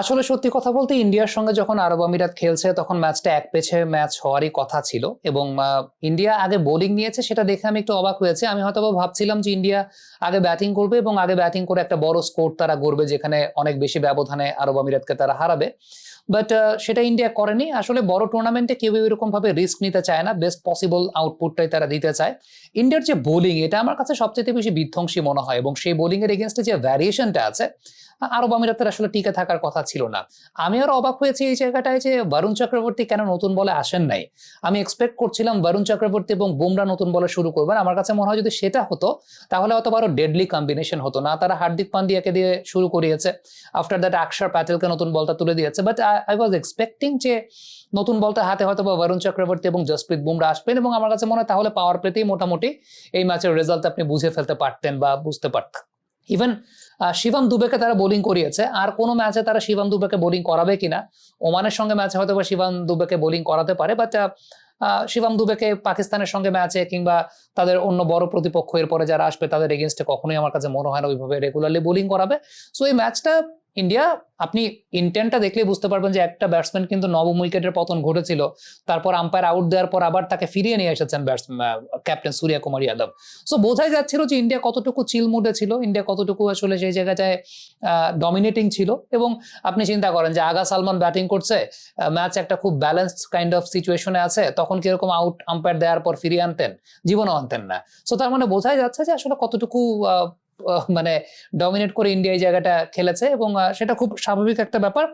আসলে সত্যি কথা বলতে ইন্ডিয়ার সঙ্গে যখন আরব আমিরাত খেলছে, তখন ম্যাচটা এক পেছে ম্যাচ হওয়ারই কথা ছিল এবং ইন্ডিয়া আগে বোলিং নিয়েছে সেটা দেখে আমি একটু অবাক হয়েছে। আমি হয়তো ভাবছিলাম যে ইন্ডিয়া আগে ব্যাটিং করবে এবং আগে ব্যাটিং করে একটা বড় স্কোর তারা গড়বে যেখানে অনেক বেশি ব্যবধানে আরব আমিরাতকে তারা হারাবে। বাট সেটা ইন্ডিয়া করেনি। আসলে বড় টুর্নামেন্টে কেউ এরকম ভাবে রিস্ক নিতে চায় না বেস্ট পসিবল আউটপুটটাই তারা দিতে চায়। ইন্ডিয়ার যে বোলিং, এটা আমার কাছে সবচেয়ে বেশি বিধ্বংসী মনে হয় এবং সেই বোলিং এর এগেনস্টে যে ভ্যারিয়েশনটা আছে আরব আমিরাতের আসলে টিকে থাকার কথা ছিল না। আমি আরও অবাক হয়েছি এই জায়গাটায় যে বরুণ চক্রবর্তী কেন নতুন বলে আসেন নাই। আমি এক্সপেক্ট করছিলাম বরুণ চক্রবর্তী এবং বুমরা নতুন বলে শুরু করবেন আমার কাছে মনে হয় যদি সেটা হতো, তাহলে হয়তো আরও ডেডলি কম্বিনেশন হতো না। তারা হার্দিক পান্ডিয়াকে দিয়ে শুরু করিয়েছে। আফটার দ্যাট আকশার প্যাটেলকে নতুন বলটা তুলে দিয়েছে। বাট আই ওয়াজ এক্সপেক্টিং যে নতুন বলটা হাতে হয়তো বা বরুণ চক্রবর্তী এবং জসপ্রীত বুমরা আসবেন এবং আমার কাছে মনে হয় তাহলে পাওয়ার প্লেতেই মোটামুটি এই ম্যাচের রেজাল্ট আপনি বুঝে ফেলতে পারতেন বা বুঝতে পারতেন। ইভেন শিবম দুবেকে তারা বোলিং করিয়েছে। আর কোনো ম্যাচে তারা শিবম দুবেকে বোলিং করাবে কিনা, ওমানের সঙ্গে ম্যাচে হয়তো বা শিবম দুবেকে বোলিং করাতে পারে বাট শিবম দুবেকে পাকিস্তানের সঙ্গে ম্যাচে কিংবা তাদের অন্য বড় প্রতিপক্ষ এরপরে যারা আসবে, তাদের এগেনস্টে কখনোই আমার কাছে মনে হয় না, ওইভাবে রেগুলারলি বোলিং করাবে। সো এই ম্যাচটা ইন্ডিয়া আপনি ইন্টেন্টটা দেখলে বুঝতে পারবেন যে একটা ব্যাটসম্যান কিন্তু নবম উইকেটের পতন ঘটেছিল। তারপর আম্পায়ার আউট দেওয়ার পর আবার তাকে ফিরিয়ে নিয়ে এসেছেন batsman captain Suryakumar Yadav. So বোঝাই যাচ্ছিল যে ইন্ডিয়া কতটুকু চিল মুডে ছিল ইন্ডিয়া কতটুকু আসলে সেই জায়গাটায় ডমিনেটিং ছিল এবং আপনি চিন্তা করেন যে আগা সালমান ব্যাটিং করছে ম্যাচ একটা খুব ব্যালেন্সড কাইন্ড অফ সিচুয়েশনে আছে, তখন কীরকম আউট আম্পায়ার দেওয়ার পর ফিরিয়ে আনতেন? জীবনও আনতেন না। সো তার মানে বোঝাই যাচ্ছে যে আসলে কতটুকু মানে ডমিনেট করে ইন্ডিয়া এই জায়গাটা খেলেছে এবং সেটা খুব স্বাভাবিক একটা ব্যাপার।